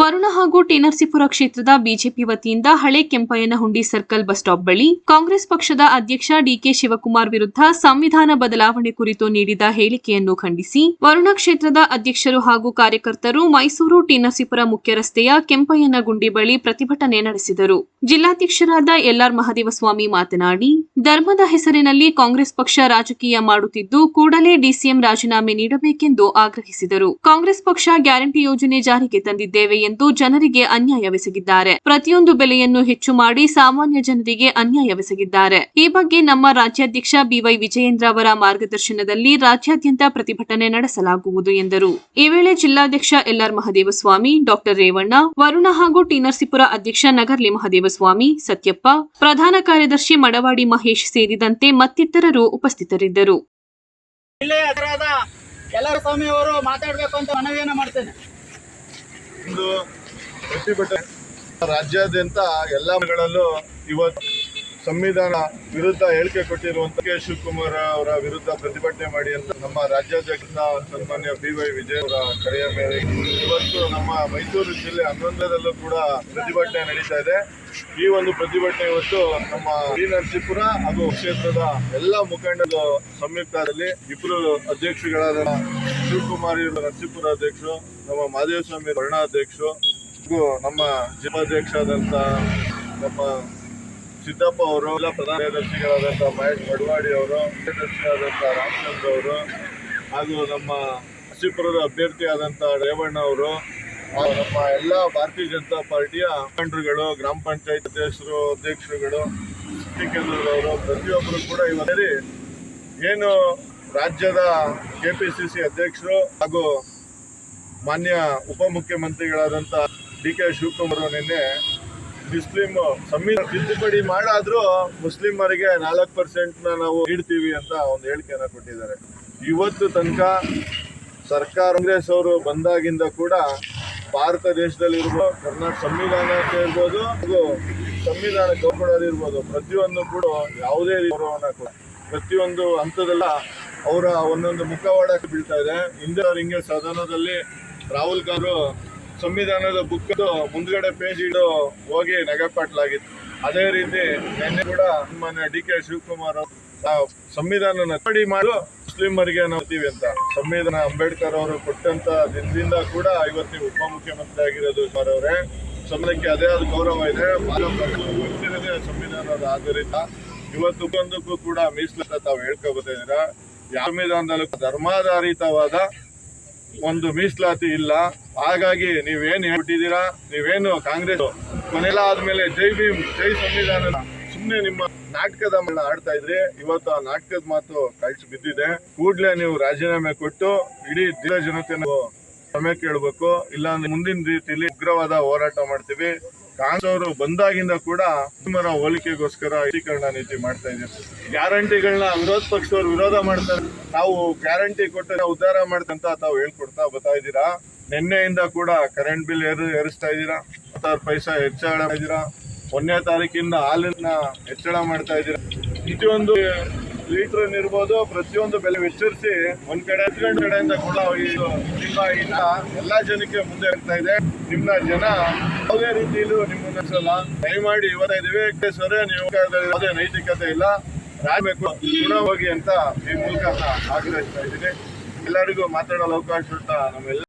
வரும் ವರುಣ ಹಾಗೂ ಟಿನರ್ಸಿಪುರ ಕ್ಷೇತ್ರದ ಬಿಜೆಪಿ ವತಿಯಿಂದ ಹಳೆ ಕೆಂಪಯ್ಯನಹುಂಡಿ ಸರ್ಕಲ್ ಬಸ್ ಸ್ಟಾಪ್ ಬಳಿ ಕಾಂಗ್ರೆಸ್ ಪಕ್ಷದ ಅಧ್ಯಕ್ಷ ಡಿಕೆ ಶಿವಕುಮಾರ್ ವಿರುದ್ಧ ಸಂವಿಧಾನ ಬದಲಾವಣೆ ಕುರಿತು ನೀಡಿದ ಹೇಳಿಕೆಯನ್ನು ಖಂಡಿಸಿ, ವರುಣ ಕ್ಷೇತ್ರದ ಅಧ್ಯಕ್ಷರು ಹಾಗೂ ಕಾರ್ಯಕರ್ತರು ಮೈಸೂರು ಟೇನರ್ಸಿಪುರ ಮುಖ್ಯ ರಸ್ತೆಯ ಕೆಂಪಯ್ಯನಗುಂಡಿ ಬಳಿ ಪ್ರತಿಭಟನೆ ನಡೆಸಿದರು. ಜಿಲ್ಲಾಧ್ಯಕ್ಷರಾದ ಎಲ್ಆರ್ ಮಹದೇವಸ್ವಾಮಿ ಮಾತನಾಡಿ, ಧರ್ಮದ ಹೆಸರಿನಲ್ಲಿ ಕಾಂಗ್ರೆಸ್ ಪಕ್ಷ ರಾಜಕೀಯ ಮಾಡುತ್ತಿದ್ದು ಕೂಡಲೇ ಡಿಸಿಎಂ ರಾಜೀನಾಮೆ ನೀಡಬೇಕೆಂದು ಆಗ್ರಹಿಸಿದರು. ಕಾಂಗ್ರೆಸ್ ಪಕ್ಷ ಗ್ಯಾರಂಟಿ ಯೋಜನೆ ಜಾರಿಗೆ ತಂದಿದ್ದೇವೆ ಎಂದು ಜನರಿಗೆ ಅನ್ಯಾಯವೆಸಗಿದ್ದಾರೆ ಪ್ರತಿಯೊಂದು ಬೆಲೆಯನ್ನು ಹೆಚ್ಚು ಮಾಡಿ ಸಾಮಾನ್ಯ ಜನರಿಗೆ ಅನ್ಯಾಯವೆಸಗಿದ್ದಾರೆ ಈ ಬಗ್ಗೆ ನಮ್ಮ ರಾಜ್ಯಾಧ್ಯಕ್ಷ ಬಿವೈ ವಿಜಯೇಂದ್ರ ಅವರ ಮಾರ್ಗದರ್ಶನದಲ್ಲಿ ರಾಜ್ಯಾದ್ಯಂತ ಪ್ರತಿಭಟನೆ ನಡೆಸಲಾಗುವುದು ಎಂದರು. ಈ ವೇಳೆ ಜಿಲ್ಲಾಧ್ಯಕ್ಷ ಎಲ್ಆರ್ ಮಹದೇವಸ್ವಾಮಿ ಡಾಕ್ಟರ್ ರೇವಣ್ಣ ವರುಣ ಹಾಗೂ ಟಿನರ್ಸಿಪುರ ಅಧ್ಯಕ್ಷ ನಗರ್ಲಿ ಮಹದೇವಸ್ವಾಮಿ ಸತ್ಯಪ್ಪ ಪ್ರಧಾನ ಕಾರ್ಯದರ್ಶಿ ಮಡವಾಡಿ ಮಹೇಶ್ ಸೇರಿದಂತೆ ಮತ್ತಿತರರು ಉಪಸ್ಥಿತರಿದ್ದರು. ಜಿಲ್ಲೆಯ ಅದರಾದ ಎಲ್ಲರ ಸ್ವಾಮಿ ಅವರು ಮಾತಾಡಬೇಕು ಅಂತ ಮನವಿಯನ್ನ ಮಾಡ್ತೇನೆ. ಒಂದು ಪ್ರತಿಭಟನೆ ರಾಜ್ಯಾದ್ಯಂತ ಎಲ್ಲ ಮನೆಗಳಲ್ಲೂ ಇವತ್ತು ಸಂವಿಧಾನ ವಿರುದ್ಧ ಹೇಳಿಕೆ ಕೊಟ್ಟಿರುವಂತ ಕೆ ಶಿವಕುಮಾರ್ ಅವರ ವಿರುದ್ಧ ಪ್ರತಿಭಟನೆ ಮಾಡಿ ಅಂತ ನಮ್ಮ ರಾಜ್ಯಾಧ್ಯಕ್ಷ ಸನ್ಮಾನ್ಯ ಬಿ ವೈ ವಿಜಯ್ ಅವರ ಕರೆಯ ಮೇಲೆ ಇವತ್ತು ನಮ್ಮ ಮೈಸೂರು ಜಿಲ್ಲೆ ಹನ್ನೊಂದರಲ್ಲೂ ಕೂಡ ಪ್ರತಿಭಟನೆ ನಡೀತಾ ಇದೆ. ಈ ಒಂದು ಪ್ರತಿಭಟನೆ ಇವತ್ತು ನಮ್ಮ ಬಿ ನರಸೀಪುರ ಹಾಗೂ ಕ್ಷೇತ್ರದ ಎಲ್ಲ ಮುಖಂಡರು ಸಂಯುಕ್ತದಲ್ಲಿ ಇಬ್ಬರು ಅಧ್ಯಕ್ಷಗಳಾದ ಶಿವಕುಮಾರ್ ನರಸೀಪುರ ಅಧ್ಯಕ್ಷರು, ನಮ್ಮ ಮಹದೇವಸ್ವಾಮಿ ವರ್ಣಾಧ್ಯಕ್ಷರು ಹಾಗೂ ನಮ್ಮ ಜಿಲ್ಲಾಧ್ಯಕ್ಷರಾದಂಥ ನಮ್ಮ ಸಿದ್ದಪ್ಪ ಅವರು, ಎಲ್ಲ ಪ್ರಧಾನ ಕಾರ್ಯದರ್ಶಿಗಳಾದಂಥ ಮಹೇಶ್ ಮಡವಾಡಿ ಅವರು ಕಾರ್ಯದರ್ಶಿಯಾದಂಥ ರಾಮಚಂದ್ರ ಅವರು, ಹಾಗೂ ನಮ್ಮ ನರಸೀಪುರದ ಅಭ್ಯರ್ಥಿಯಾದಂಥ ರೇವಣ್ಣ ಅವರು ನಮ್ಮ ಎಲ್ಲ ಭಾರತೀಯ ಜನತಾ ಪಾರ್ಟಿಯ ಮುಖಂಡರುಗಳು, ಗ್ರಾಮ ಪಂಚಾಯತ್ ಅಧ್ಯಕ್ಷರು, ಅಧ್ಯಕ್ಷರುಗಳು ಕೇಂದ್ರದವರು, ಪ್ರತಿಯೊಬ್ಬರು ಕೂಡ ಇವತ್ತು ಏನು ರಾಜ್ಯದ ಕೆಪಿಸಿಸಿ ಅಧ್ಯಕ್ಷರು ಹಾಗೂ ಮಾನ್ಯ ಉಪಮುಖ್ಯಮಂತ್ರಿಗಳಾದಂಥ ಡಿ ಕೆ ಶಿವಕುಮಾರ್ ನಿನ್ನೆ ಮುಸ್ಲಿಂ ಸಂವಿಧಾನ ತಿದ್ದುಪಡಿ ಮಾಡಾದ್ರೂ ಮುಸ್ಲಿಮರಿಗೆ ನಾಲ್ಕು ಪರ್ಸೆಂಟ್ನ ನಾವು ನೀಡ್ತೀವಿ ಅಂತ ಒಂದು ಹೇಳಿಕೆಯನ್ನು ಕೊಟ್ಟಿದ್ದಾರೆ. ಇವತ್ತು ತನಕ ಸರ್ಕಾರ ಕಾಂಗ್ರೆಸ್ ಅವರು ಬಂದಾಗಿಂದ ಕೂಡ ಭಾರತ ದೇಶದಲ್ಲಿ ಇರ್ಬೋದು, ಕರ್ನಾಟಕ ಸಂವಿಧಾನ ಇರ್ಬೋದು ಹಾಗೂ ಸಂವಿಧಾನ ಗೌರವಿರ್ಬೋದು ಪ್ರತಿಯೊಂದು ಕೂಡ ಯಾವುದೇ ಗೌರವನ ಪ್ರತಿಯೊಂದು ಹಂತದಲ್ಲ ಅವರ ಒಂದೊಂದು ಮುಖವಾಡಕ್ಕೆ ಬೀಳ್ತಾ ಇದೆ. ಹಿಂದೆ ಅವ್ರ ಹಿಂಗೆ ಸದನದಲ್ಲಿ ರಾಹುಲ್ ಗಾಂಧಿ ಸಂವಿಧಾನದ ಬುಕ್ ಮುಂದ್ಗಡೆ ಪೇಜ್ ಇಡು ಹೋಗಿ ನಗಪಾಟ್ಲಾಗಿತ್ತು ಅದೇ ರೀತಿ ನಿನ್ನೆ ಕೂಡ ಮಾನ್ಯ ಡಿ ಕೆ ಶಿವಕುಮಾರ್ ಅವರು ಸಂವಿಧಾನ ಸ್ಟಡಿ ಮಾಡು ಮುಸ್ಲಿಮರಿಗೆ ನೋಡ್ತೀವಿ ಅಂತ. ಸಂವಿಧಾನ ಅಂಬೇಡ್ಕರ್ ಅವರು ಕೊಟ್ಟಂತ ದಿನದಿಂದ ಕೂಡ ಇವತ್ತು ಉಪ ಉಪಮುಖ್ಯಮಂತ್ರಿ ಆಗಿರೋದು ಸರ್ ಅವರೇ. ಸಂವಿಧಾನಕ್ಕೆ ಅದೇ ಆದ ಗೌರವ ಇದೆ. ಸಂವಿಧಾನದ ಆಧಾರಿತ. ಇವತ್ತು ಒಂದಕ್ಕೂ ಕೂಡ ಮೀಸಲು ತಾವು ಸಂವಿಧಾನದಲ್ಲಿ ಸಂವಿಧಾನದಲ್ಲೂ ಧರ್ಮಾಧಾರಿತವಾದ ಒಂದು ಮೀಸಲಾತಿ ಇಲ್ಲ. ಹಾಗಾಗಿ ನೀವೇನು ಹೇಳ್ಬಿಟ್ಟಿದ್ದೀರಾ? ನೀವೇನು ಕಾಂಗ್ರೆಸ್ ಕೊನೆಲ್ಲ ಆದ್ಮೇಲೆ ಜೈ ಭೀಮ್, ಜೈ ಸಂವಿಧಾನ ಸುಮ್ಮನೆ ನಿಮ್ಮ ನಾಟಕದ ಮೇಲೆ ಆಡ್ತಾ ಇದ್ರಿ. ಇವತ್ತು ಆ ನಾಟಕದ ಮಾತು ಕಳ್ಸಿ ಬಿದ್ದಿದೆ. ಕೂಡ್ಲೇ ನೀವು ರಾಜೀನಾಮೆ ಕೊಟ್ಟು ಇಡೀ ದಿನ ಜನತೆ ಸಮಯ ಕೇಳಬೇಕು. ಇಲ್ಲಾಂದ್ರೆ ಮುಂದಿನ ರೀತಿಯಲ್ಲಿ ಉಗ್ರವಾದ ಹೋರಾಟ ಮಾಡ್ತೀವಿ. ಕಾಂಗ್ರೆಸ್ ಅವರು ಬಂದಾಗಿಂದ ಕೂಡ ಮುಸ್ಲಿಮರ ಹೋಲಿಕೆಗೋಸ್ಕರ ಏಕೀಕರಣ ನೀತಿ ಮಾಡ್ತಾ ಇದ್ದೀವಿ ಗ್ಯಾರಂಟಿಗಳನ್ನ ವಿರೋಧ ಪಕ್ಷದವರು ವಿರೋಧ ಮಾಡ್ತಾರೆ. ನಾವು ಗ್ಯಾರಂಟಿ ಕೊಟ್ಟು ಉದ್ಧಾರ ಮಾಡ್ತಂತ ತಾವು ಹೇಳ್ಕೊಡ್ತಾ ಬರ್ತಾ ಇದ್ದೀರಾ? ನಿನ್ನೆಯಿಂದ ಕೂಡ ಕರೆಂಟ್ ಬಿಲ್ ಏರು, ಏರಿಸ್ತಾ ಇದ್ದೀರಾ? ಹತ್ತಾರು ಪೈಸಾ ಹೆಚ್ಚಳ ಇದ್ದೀರಾ? ಒಂದನೇ ತಾರೀಕಿಂದ ಹಾಲಿನ ಹೆಚ್ಚಳ ಮಾಡ್ತಾ ಇದ್ದೀರಾ? ಪ್ರತಿಯೊಂದು ಲೀಟರ್ ಇರ್ಬೋದು, ಪ್ರತಿಯೊಂದು ಬೆಲೆ ವಿಸ್ತರಿಸಿ ಒಂದ್ ಕಡೆ ಹತ್ಕೊಂಡು ಕಡೆಯಿಂದ ಕೂಡ ಇಲ್ಲ ನಿಮ್ಮ ಈಗ ಎಲ್ಲಾ ಜನಕ್ಕೆ ಮುಂದೆ ಇರ್ತಾ ಇದೆ. ನಿಮ್ಮ ಜನ ಯಾವುದೇ ರೀತಿಯಲ್ಲೂ ನಿಮ್ಮನ್ನ ಅನ್ಸಲ್ಲ. ದಯಮಾಡಿ ಇವತ್ತ ಇದೀವಿ ಸರಿ ನೀವು ಯಾವುದೇ ನೈತಿಕತೆ ಇಲ್ಲ. ರಾಜಬೇಕು ಹೋಗಿ ಅಂತ ಈ ಮೂಲಕ ಆಗ್ರಹಿಸ್ತಾ ಇದ್ದೀನಿ. ಎಲ್ಲರಿಗೂ ಮಾತಾಡಲು ಅವಕಾಶ ಉಂಟ ನಮ್ಮೆಲ್ಲ.